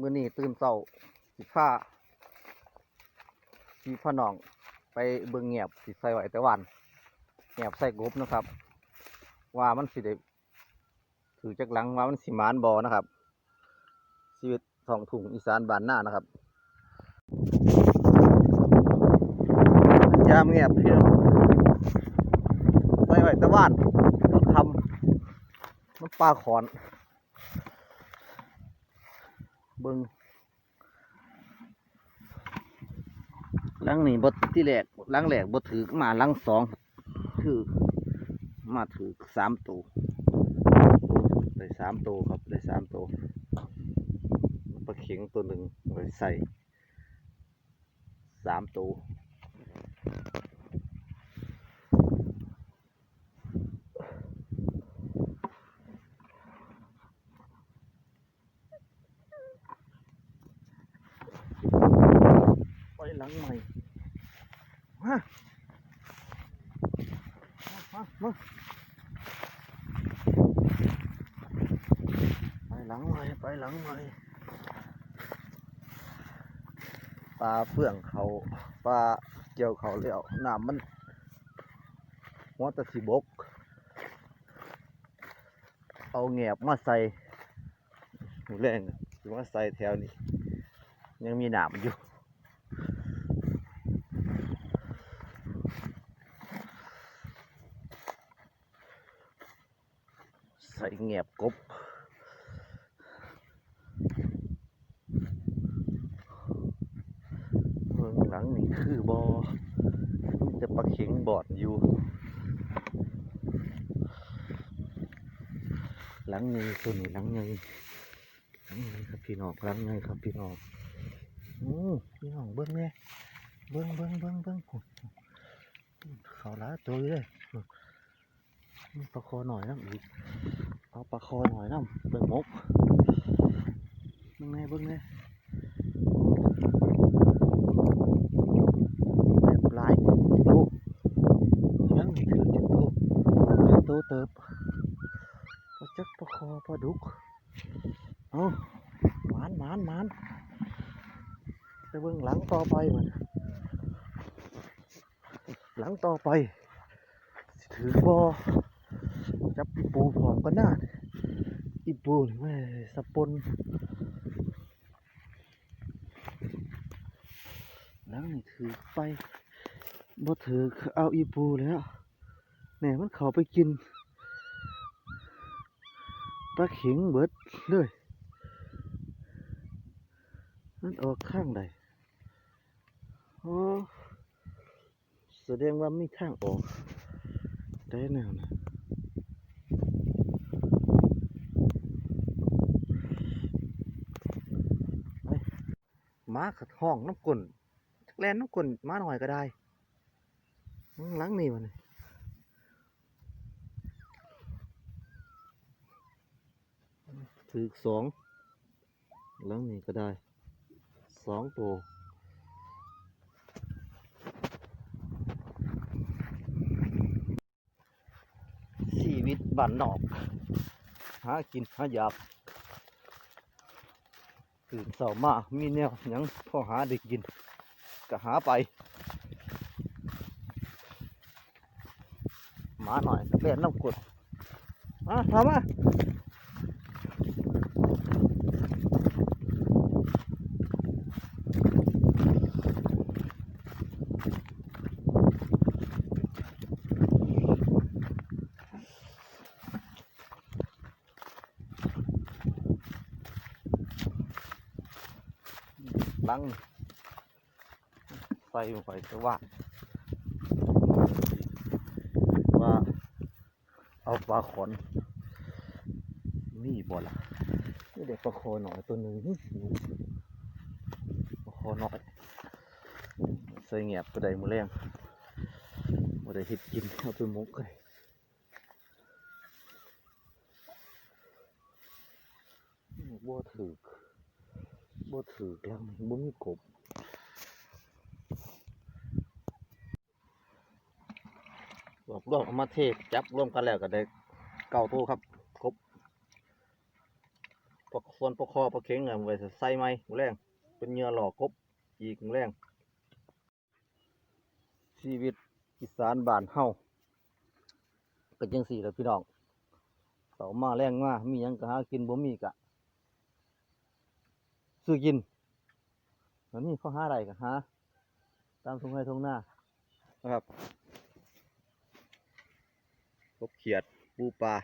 มือนี้ตื่นเช้าสิผ้าสีพ่อน้อง ไปเบิ่งเงียบสิใส่ไหวแต่วันเงียบใส่กบนะครับ ว่ามันสิได้ถือจักหลังว่ามันสิมานบ่นะครับ ชีวิตทองทุ่งอีสานบ้านหน้านะครับยามเงียบพี่น้องใส่ไว้แต่บ้านต้องทำมันปลาขอน เบิ่งลังนี้บทที่แรกลังแรกบดถือมาลังสองคือมาถือสามตัวได้สามตัวครับได้สามตัวปลาเข็งตัวหนึ่งไว้ใส่สามตัว ไปหลังใหม่ มา มามาไปหลังใหม่ ไปหลังใหม่ ปลาเฟื่องเขา ปลาเกี่ยวเขาเลี้ยวน้ำมันหัวตะสีบก เอาแงบมาใส่หูแรงหรือว่าใส่แถวนี้ ยังมีหนามอยู่ ใส่แงบกบเมืองหลังนี่คือบอมีแต่ปลาเข็งบอดอยู่ หลังนี้ตัวนี้หลังนี้หลังนี้ครับพี่น้องหลังนี้ครับพี่น้องโอ้พี่น้องเบิ้งแม่เบิ้งเบิ้งเบิ้งเบิ้งเขาล้าตัวเลย ปลาคอหน่อยน้ำอีก เอาปลาคอหน่อยน้ำเบิ้งมกเบิ้งแม่เบิ้งแม่แบบลายโอ้ยังถือจะโตเป็นโตเติบปลาจักปลาคอปลาดุกเอาหมานหมานหมานไปเบิ่งหลังต่อไปมันหลังต่อไปถือบอ จับอีปูพร้อมกันหน้าอีปูนี่แม่สปนหลังนี่ถือไปบ่ถือเอาอีปูแล้วแหน่มันเขาไปกินปลาเข็งเบิดเลยมันออกข้างใดอ๋อแสดงว่ามีทางออกได้แนวนะไปห มาขัดห้องน้ำกลนแลนน้ำกลนหมาหน่อยก็ได้อื้อหลังนี่มันถือสองหลังนี้ก็ได้สองตัวชีวิตบ้านนอก หากินหาหยาบ ตื่นเสามามีแนวยังพอหาเด็กกินก็หาไป หมาหน่อยเล่นน้ำกรดมาทำมา ลังใส่ลงไปก็ว่า ว่าเอาปลาขอนนี่บ่ละนี่เด็กปลาคอหน่อยตัวหนึ่งปลาคอหน่อยใส่เงียบตัวใดมือแรงบ่ได้เห็ดกินเอาไปหมกเลยบ่ถือ บ่ถือแล้วบ่มีกบรวบรวมเอามาเทศจับรวมกันแล้วก็ได้เก้าตัวครับครบปลาส่วนปลาคอปลาเข็งอะไว้ใส่ไม้หมแรงเป็นเหงื่อหล่อกบอีกแรงชีวิตอีสานบ้านเฮาเป็นจังสี่แหละพี่น้องเสามาแรงมามียังก็หากินบ่มีกะ ซื้อกินแล้วนี่เขาหาอะไรกันหาตามทุ่งไร่ทุ่งนานะครับกบเขียดปูปลา